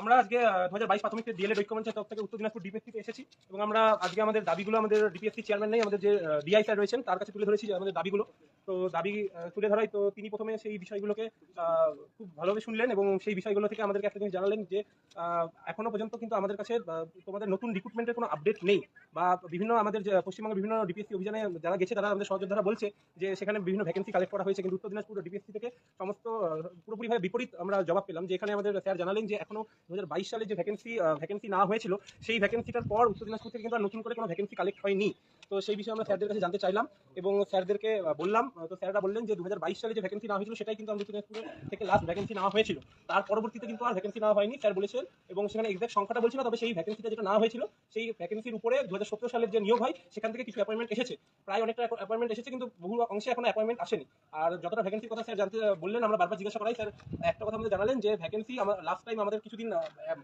আমরা আজকে দু হাজার বাইশ প্রাথমিক ডিএলএ ঐক্যমঞ্চের তরফ থেকে উত্তর দিনাজপুর ডিপিএসসিতে এসেছি। এবং আমরা আজকে আমাদের দাবিগুলো আমাদের ডিপিএসসি চেয়ারম্যান নেই, আমাদের যে ডিআই স্যার রয়েছেন, তার কাছে তুলে ধরেছি আমাদের দাবিগুলো। তো দাবি তুলে ধরাই। তো তিনি প্রথমে সেই বিষয়গুলোকে খুব ভালোভাবে শুনলেন এবং সেই বিষয়গুলো থেকে আমাদেরকে একটা জিনিস জানালেন যে এখনও পর্যন্ত কিন্তু আমাদের কাছে তোমাদের নতুন রিক্রুটমেন্টের কোনো আপডেট নেই। বা বিভিন্ন আমাদের যে, পশ্চিমবঙ্গের বিভিন্ন ডিপিএসসি অভিযানে যারা গেছে, তারা আমাদের সহযোদ্ধারা বলছে যে, সেখানে বিভিন্ন ভ্যাকেন্সি কালেক্ট করা হয়েছে। কিন্তু উত্তর দিনাজপুর ডিপিএসসি থেকে সমস্ত পুরোপুরিভাবে বিপরীত আমরা জবাব পেলাম যে, এখানে আমাদের স্যার জানালেন যে, এখনও দু হাজার বাইশ সালে যে ভ্যাকেন্সি ভ্যাকেন্সি না হয়েছিল, সেই ভ্যাকেন্সিটার পর উত্তর দিনাজপুর থেকে কিন্তু নতুন করে কোনো ভ্যাকেন্সি কালেক্ট হয়নি। তো সেই বিষয়ে আমরা স্যারদের কাছে জানতে চাইলাম এবং স্যারদেরকে বললাম তো স্যাররা বললেন যে দু হাজার বাইশ সালে যে ভ্যাকেন্সি না হয়েছিল সেটাই কিন্তু আমাদের উত্তর থেকে লাস্ট ভ্যাকেন্সি নেওয়া হয়েছিল। তার পরবর্তীতে কিন্তু আর ভ্যাকেন্সি নেওয়া হয়নি, স্যার বলেছেন, এবং সেখানে এক্সাক্ট সংখ্যাটা বলছি না, তবে সেই ভ্যাকেন্সিটা যেটা না হয়েছিল, সেই ভ্যাকেন্সির উপরে দু হাজার সতেরো সালের যে নিয়োগ হয়, সেখান থেকে কিছু অ্যাপয়েন্টমেন্ট এসেছে। প্রায় অনেকটা অ্যাপয়েন্টমেন্ট এসেছে, কিন্তু বহু অংশে এখন অ্যাপয়েন্টমেন্ট আসেনি। আর যতটা ভ্যাকেন্সির কথা স্যার জানতে বললেন, আমরা বারবার জিজ্ঞাসা করাই, স্যার, একটা কথা আমাদের জানালেন যে ভ্যাকেন্সি আমার লাস্ট টাইম আমাদের কিছুদিন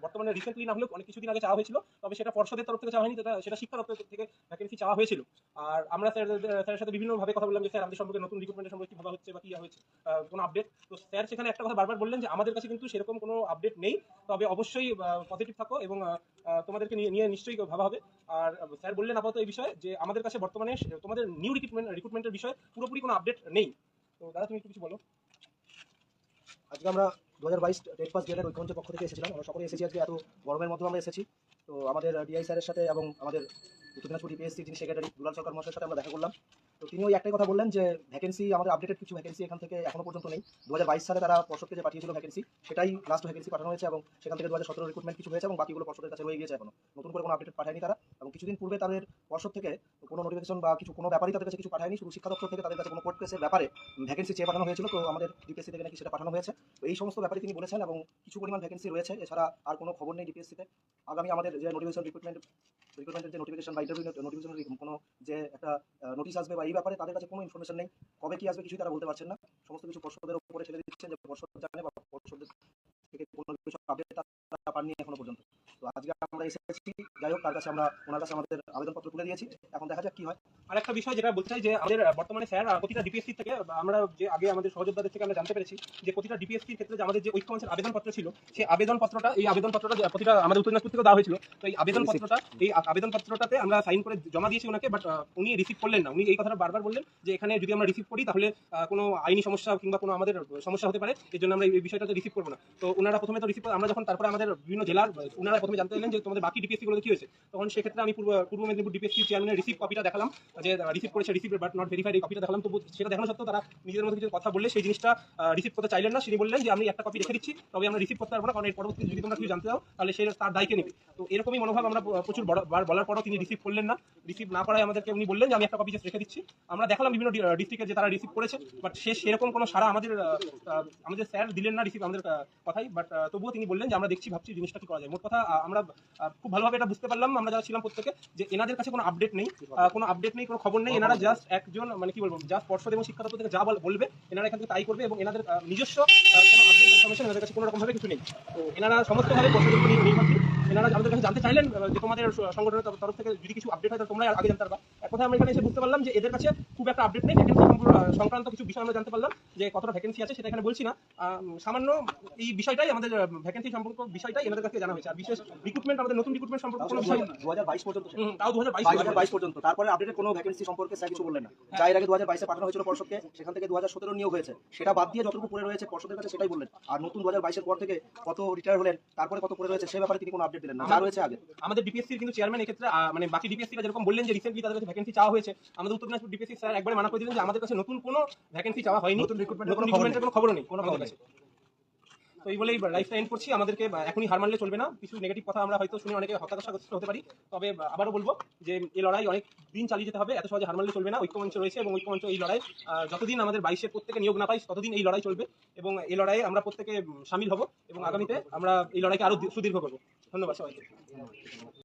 বর্তমানে রিসেন্টলি না হলেও অনেক কিছুদিন আগে চাওয়া হয়েছিল, তবে সেটা পর্ষদের তরফ থেকে চাওয়া হয়নি, সেটা সেটা শিক্ষা দপ্তর থেকে ভ্যাকেন্সি চাওয়া হয়েছিল। আর আমরা স্যার স্যারের সাথে বিভিন্নভাবে কথা বললাম যে স্যার আমাদের সম্পর্কে নতুন রিক্রুটমেন্টের সম্পর্কে কি ভাবা হচ্ছে বা কি আহ, কোনো আপডেট তো স্যার সেখানে একটা কথা বারবার বললেন যে আমাদের কাছে কিন্তু সেরকম কোনো আপডেট নেই। তবে অবশ্যই পজিটিভ থাকো এবং তোমাদেরকে নিয়ে নিয়ে নিশ্চয়ই ভাবা হবে। আর স্যার বললেন আপাতত এই বিষয়ে যে আমাদের কাছে বর্তমানে তোমাদের নিউ রিক্রুটমেন্ট রিক্রুটমেন্টের বিষয়ে পুরোপুরি কোনো আপডেট নেই। তো দাদা তুমি একটু কিছু বলো। আজকে আমরা দু হাজার বাইশ টেট পাস গ্রেডের ঐক্যমঞ্চের পক্ষ থেকে এসেছিলাম। আমরা সকলে এসেছি আজকে এত গরমের মধ্যে আমরা এসেছি। তো আমাদের ডিআই স্যারের সাথে এবং আমাদের উত্তর দিনাজপুর ডিপিএসসি যিনি সেক্রেটারি দুলাল সরকার মহাশয়ের সাথে আমরা দেখা করলাম। তো একটাই কথা বললেন যে ভ্যাকেন্সি আমাদের আপডেটেড কিছু ভ্যাকেন্সি এখান থেকে এখনও পর্যন্ত নেই। দু হাজার বাইশ সালে তারা পর্ষদকে যে পাঠিয়েছিল ভ্যাকেন্সি সেটাই লাস্ট ভ্যাকেন্সি পাঠানো হয়েছে এবং সেখান থেকে দু হাজার সতেরো রিক্রুটমেন্ট কিছু হয়েছে এবং বাকিগুলো পর্ষদের কাছে রয়ে গিয়েছে এখনও। নতুন করে কোনো আপডেট পাঠায়নি তারা এবং কিছুদিন পূর্বে তাদের পর্ষদ থেকে কোনো নোটিফিকেশন বা কিছু, কোনো ব্যাপারই তাদের কাছে কিছু পাঠায়নি, শুধু শিক্ষা দপ্তর থেকে তাদের কাছে কোনো কোর্ট কেসের ব্যাপারে ভ্যাকেন্সি চেয়ে পাঠানো হয়েছিল। তো আমাদের ডিপিএসসি থেকে নাকি সেটা পাঠানো হয়েছে। তো এই সমস্ত ব্যাপারে তিনি বলেছেন এবং কিছু পরিমাণ ভ্যাকেন্সি রয়েছে, এছাড়া আর কোনো খবর নেই ডিপিএসসিতে আগামী আমাদের যে নোটিফিকেশন রিক্রুটমেন্ট রিক্রুটমেন্টের যে নোটিফিকেশন বা ইন্টারভিউ নোটিফিকেশন কোনো যে একটা নোটিশ আসবে বা এই ব্যাপারে তাদের কাছে কোনো ইনফরমেশন নেই। কবে কি আসবে কিছুই তারা বলতে পারছেন না। সমস্ত কিছু পর্ষদের উপরে ছেড়ে দিচ্ছেন যে পর্ষদ জানে বা পর্ষদের থেকে কোনো কিছু আপডেট তারা পাননি এখনও পর্যন্ত। তো আজকে আমরা এসেছি কাছে আমরা ওনার কাছে আমাদের আবেদনপত্র তুলে দিয়েছি। এখন দেখা যাক কি হয়। আর একটা বিষয় যেটা বলতে চাই যে আমাদের বর্তমানে স্যার প্রতিটা ডিপিএসসি থেকে আমরা যে আগে আমাদের সহযোদ্ধাদের থেকে আমরা জানতে পেরেছি যে প্রতিটা ডিপিএসসির ক্ষেত্রে যে আমাদের যে ঐক্যমঞ্চের আবেদনপত্র ছিল সেই আবেদনপত্রটা এই আবেদনপত্রটা প্রতিটা আমাদের উত্তর দিনাজপুর থেকে দেওয়া হয়েছিল তো এই আবেদনপত্রটা এই আবেদনপত্রটাতে আমরা সাইন করে জমা দিয়েছি ওনাকে বাট উনি রিসিভ করলেন না। উনি এই কথাটা বারবার বললেন যে এখানে যদি আমরা রিসিভ করি তাহলে কোনো আইনি সমস্যা কিংবা কোনো আমাদের সমস্যা হতে পারে এই জন্য আমরা এই বিষয়টাতে রিসিভ করব না। তো ওনারা প্রথমে তো রিসিভ আমরা যখন তারপরে আমাদের বিভিন্ন জেলার ওনারা প্রথমে জানতে চাইলেন যে তোমাদের বাকি ডিপিএসসি গুলোতে কি হয়েছে। তখন সেক্ষেত্রে আমি পূর্ব পূর্ব মেদিনীপুর ডিপিএসসি চেয়ারম্যানের রিসিভ কপিটা দেখালাম, যে রিসিভ করেছে রিসিভ বাট নট ভেরিফাইড এই কপিটা দেখালাম। তো সেটা দেখানো সত্ত্বেও তারা নিজেদের মধ্যে কিছু কথা বললে, সেই জিনিসটা রিসিভ করতে চাইলেন না। তিনি বললেন যে, আমি একটা কপি রেখে দিচ্ছি, তবে আমরা রিসিভ করতে পারব না, কারণ এর পরবর্তী যদি তোমরা কিছু জানতে চাও, তাহলে সে তার দায়কে নেবে। তো এরকমই মনোভাব আমরা প্রচুর বলার পরও তিনি রিসিভ করলেন না। রিসিভ না করায় আমাদেরকে উনি বললেন যে, আমি একটা কপি জাস্ট রেখে দিচ্ছি। আমরা দেখালাম বিভিন্ন ডিস্ট্রিক্টে যে তারা রিসিভ করেছে বাট সে সেরকম কোনো সারা আমাদের আমাদের স্যার দিলেন না রিসিভ আমাদের কথাই বাট তবুও তিনি বললেন যে, আমরা দেখছি, ভাবছি জিনিসটা কি করা যায়। মোট কথা আমরা খুব ভালোভাবে এটা বুঝতে পারলাম। আমরা যারা ছিলাম প্রত্যেকে যে এনাদের কাছে কোনো আপডেট নেই কোনো আপডেট নেই কোনো খবর নেই এনারা জাস্ট একজন মানে কি বলব জাস্ট পর্ষদ এবং শিক্ষা দপ্তর থেকে যা বলবে এনারা এখান থেকে তাই করবে এবং এনাদের নিজস্ব কোনো আপডেট ইনফরমেশন এনাদের কাছে কোনো রকমভাবে কিছু নেই। তো এনারা সমস্তভাবে পর্ষদের নির্ভরশীল। এনারা আমাদের কাছে জানতে চাইলেন যে তোমাদের সংগঠনের তরফ- থেকে যদি কিছু আপডেট হয় তাহলে তোমরা আগে জানতে পারবা। এক কথা আমরা এখানে এসে বুঝতে পারলাম যে এদের কাছে খুব একটা আপডেট নেই। ভ্যাকেন্সি সংক্রান্ত কিছু বিষয় আমরা জানতে পারলাম যে কতটা ভ্যাকেন্সি আছে সেটা এখানে বলছি না। সামান্য এই বিষয়টাই আমাদের ভ্যাকেন্সি সম্পর্ক বিষয়টাই এনাদের কাছে জানা হয়েছে। আর বিশেষ রিক্রুটমেন্ট আমাদের নতুন রিক্রুটমেন্ট সম্পর্কে কোনো বিষয় দু হাজার বাইশ পর্যন্ত। তাও দু হাজার বাইশ পর্যন্ত। তারপরে আপডেটেড কোনো ভ্যাকেন্সি সম্পর্কে স্যার কিছু বললেন না। যা এর আগে দু হাজার বাইশে পাঠানো হয়েছিল পর্ষদকে সেখান থেকে দু হাজার সতেরো নিয়োগ হয়েছে। সেটা বাদ দিয়ে যতটুকু পড়ে রয়েছে পর্ষদের কাছে সেটাই বললেন। আর নতুন দু হাজার বাইশের পর থেকে কত রিটায়ার হলেন তারপরে কত পড়ে রয়েছে সে ব্যাপারে তিনি কোনো আপডেট দিলেন না। যা রয়েছে আগে। আমাদের ডিপিএসসির কিন্তু চেয়ারম্যান এক্ষেত্রে মানে বাকি ডিপিএসসিরা যেরকম বললেন যে রিসেন্টলি তাদের কাছে ভ্যাকেন্সি চাওয়া হয়েছে আমাদের উত্তর দিনাজপুর ডিপিএসসি স্যার একবার মানা করে দিলেন যে আমাদের কাছে নতুন কোনো ভ্যাকেন্সি চাওয়া হয়নি। নতুন রিক্রুটমেন্টের কোনো খবর নেই। কোনো খবর নেই কোনো আমাদের খবর কাছে। তো এই বলেই লাইফটা এন্ড করছি। আমাদেরকে এখনই হার মানলে চলবে না। কিছু নেগেটিভ কথা আমরা হয়তো শুনে অনেকে হতাশাগ্রস্ত হতে পারি। তবে আবারও বলব যে এই লড়াই অনেক দিন চালিয়ে যেতে হবে। এত সহজে হার মানলে চলবে না। ঐক্যমঞ্চ রয়েছে এবং ঐক্যমঞ্চ এই লড়াই যতদিন আমাদের বাইশের প্রত্যেকে নিয়োগ না পাই, ততদিন এই লড়াই চলবে এবং এই লড়াইয়ে আমরা প্রত্যেকে সামিল হব এবং আগামীতে আমরা এই লড়াইকে আরও সুদীর্ঘ করব। ধন্যবাদ সবাইকে।